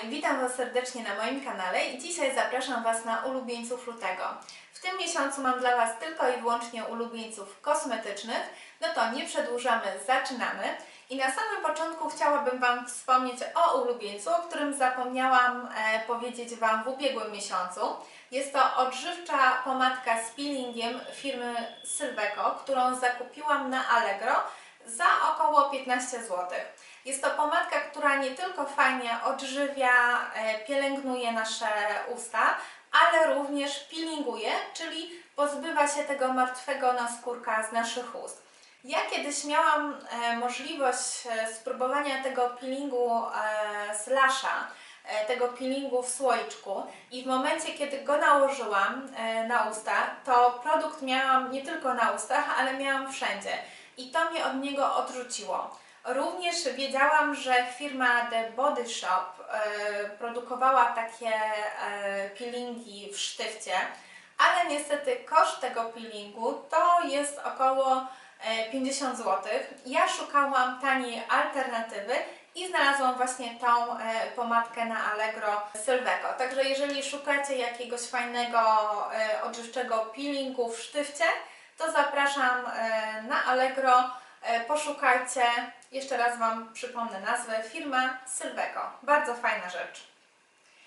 Kochani, witam Was serdecznie na moim kanale i dzisiaj zapraszam Was na ulubieńców lutego. W tym miesiącu mam dla Was tylko i wyłącznie ulubieńców kosmetycznych, no to nie przedłużamy, zaczynamy. I na samym początku chciałabym Wam wspomnieć o ulubieńcu, o którym zapomniałam e, powiedzieć Wam w ubiegłym miesiącu. Jest to odżywcza pomadka z peelingiem firmy Sylveco, którą zakupiłam na Allegro za około 15 zł. Jest to pomadka, która nie tylko fajnie odżywia, e, pielęgnuje nasze usta, ale również peelinguje, czyli pozbywa się tego martwego naskórka z naszych ust. Ja kiedyś miałam e, możliwość e, spróbowania tego peelingu z lasza, tego peelingu w słoiczku i w momencie, kiedy go nałożyłam na usta, to produkt miałam nie tylko na ustach, ale miałam wszędzie i to mnie od niego odrzuciło. Również wiedziałam, że firma The Body Shop e, produkowała takie e, peelingi w sztywcie, ale niestety koszt tego peelingu to jest około 50 zł. Ja szukałam taniej alternatywy i znalazłam właśnie tą e, pomadkę na Allegro Sylveco. Także jeżeli szukacie jakiegoś fajnego e, odżywczego peelingu w sztywcie, to zapraszam e, na Allegro. E, poszukajcie, jeszcze raz Wam przypomnę nazwę, firma Sylveco. Bardzo fajna rzecz.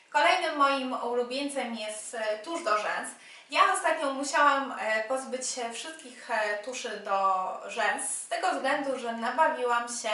Kolejnym moim ulubieńcem jest e, tusz do rzęs. Ja ostatnio musiałam pozbyć się wszystkich tuszy do rzęs z tego względu, że nabawiłam się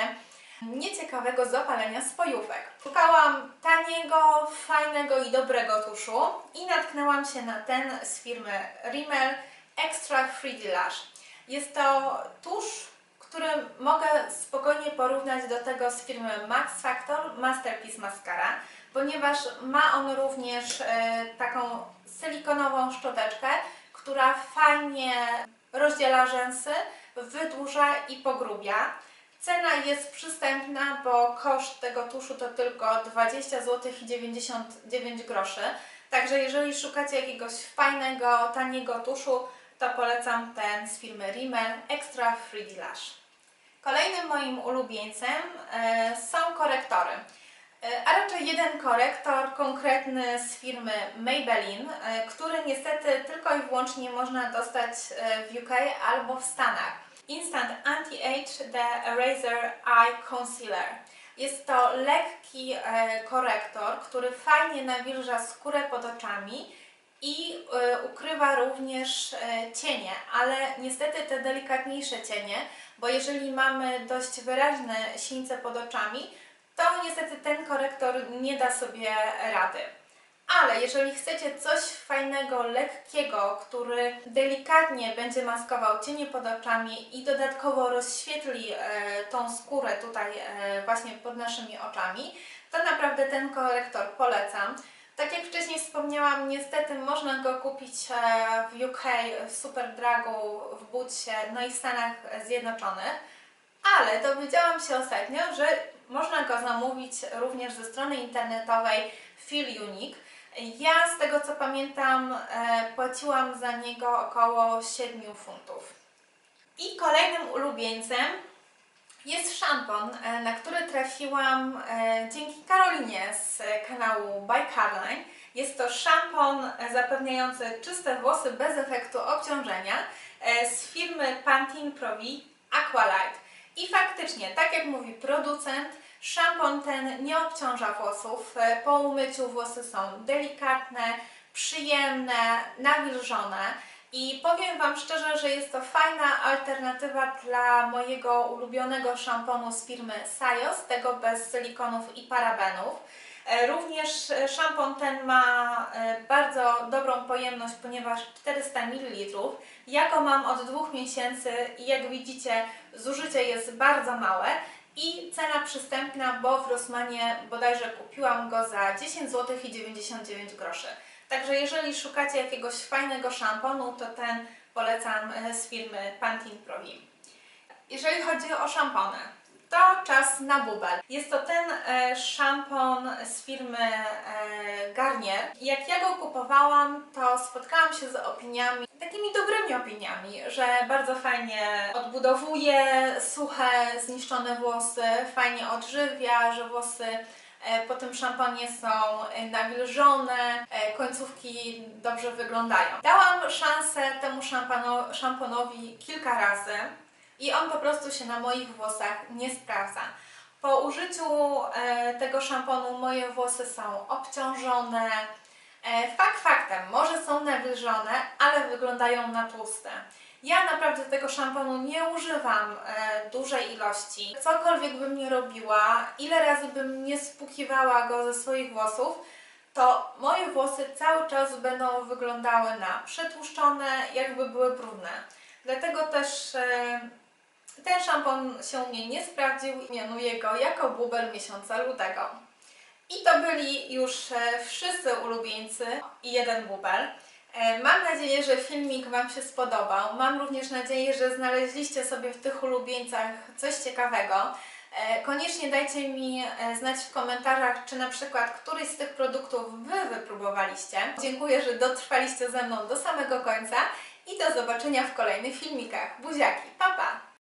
nieciekawego zapalenia spojówek. Szukałam taniego, fajnego i dobrego tuszu i natknęłam się na ten z firmy Rimmel Extra 3D Lash. Jest to tusz, który mogę spokojnie porównać do tego z firmy Max Factor Masterpiece Mascara, ponieważ ma on również e, taką silikonową szczoteczkę, która fajnie rozdziela rzęsy, wydłuża i pogrubia. Cena jest przystępna, bo koszt tego tuszu to tylko 20 zł i 99 groszy. Także jeżeli szukacie jakiegoś fajnego, taniego tuszu, to polecam ten z firmy Rimmel Extra Free Lash. Kolejnym moim ulubieńcem e, są korektory. E, a raczej jeden korektor konkretny z firmy Maybelline, e, który niestety tylko i wyłącznie można dostać w UK albo w Stanach. Instant Anti-Age The Eraser Eye Concealer. Jest to lekki korektor, który fajnie nawilża skórę pod oczami i y, ukrywa również y, cienie, ale niestety te delikatniejsze cienie, bo jeżeli mamy dość wyraźne sińce pod oczami, to niestety ten korektor nie da sobie rady. Ale jeżeli chcecie coś fajnego, lekkiego, który delikatnie będzie maskował cienie pod oczami i dodatkowo rozświetli e, tą skórę tutaj e, właśnie pod naszymi oczami, to naprawdę ten korektor polecam. Tak jak wcześniej wspomniałam, niestety można go kupić e, w UK, w Superdragu, w Budsie, no i w Stanach Zjednoczonych, ale dowiedziałam się ostatnio, że można go zamówić również ze strony internetowej Feel Unique. Ja z tego co pamiętam e, płaciłam za niego około 7 funtów. I kolejnym ulubieńcem jest szampon, e, na który trafiłam e, dzięki Karolinie z kanału By Caroline. Jest to szampon zapewniający czyste włosy bez efektu obciążenia e, z firmy Pantene Pro V Aqualight. I faktycznie, tak jak mówi producent, szampon ten nie obciąża włosów. Po umyciu włosy są delikatne, przyjemne, nawilżone. I powiem Wam szczerze, że jest to fajna alternatywa dla mojego ulubionego szamponu z firmy Sajos, tego bez silikonów i parabenów. E, również e, szampon ten ma e, bardzo dobrą pojemność, ponieważ 400 ml. Ja go mam od dwóch miesięcy i jak widzicie zużycie jest bardzo małe i cena przystępna, bo w Rossmanie bodajże kupiłam go za 10 zł i 99 groszy. Także jeżeli szukacie jakiegoś fajnego szamponu, to ten polecam e, z firmy Pantene Pro Jeżeli chodzi o szampony, to czas na bubel. Jest to ten e, szampon z firmy e, Garnier. Jak ja go kupowałam, to spotkałam się z opiniami, takimi dobrymi opiniami, że bardzo fajnie odbudowuje suche, zniszczone włosy, fajnie odżywia, że włosy E, Po tym szamponie są e, nawilżone, e, końcówki dobrze wyglądają. Dałam szansę temu szampano, szamponowi kilka razy i on po prostu się na moich włosach nie sprawdza. Po użyciu tego szamponu moje włosy są obciążone. Fakt faktem, może są nawilżone, ale wyglądają na tłuste. Ja naprawdę tego szamponu nie używam e, dużej ilości. Cokolwiek bym nie robiła, ile razy bym nie spłukiwała go ze swoich włosów, to moje włosy cały czas będą wyglądały na przetłuszczone, jakby były brudne. Dlatego też e, ten szampon się u mnie nie sprawdził i mianuję go jako bubel miesiąca lutego. I to byli już e, wszyscy ulubieńcy i jeden bubel. E, Mam nadzieję, że filmik Wam się spodobał. Mam również nadzieję, że znaleźliście sobie w tych ulubieńcach coś ciekawego. E, Koniecznie dajcie mi e, znać w komentarzach, czy na przykład któryś z tych produktów Wy wypróbowaliście. Dziękuję, że dotrwaliście ze mną do samego końca i do zobaczenia w kolejnych filmikach. Buziaki, pa pa!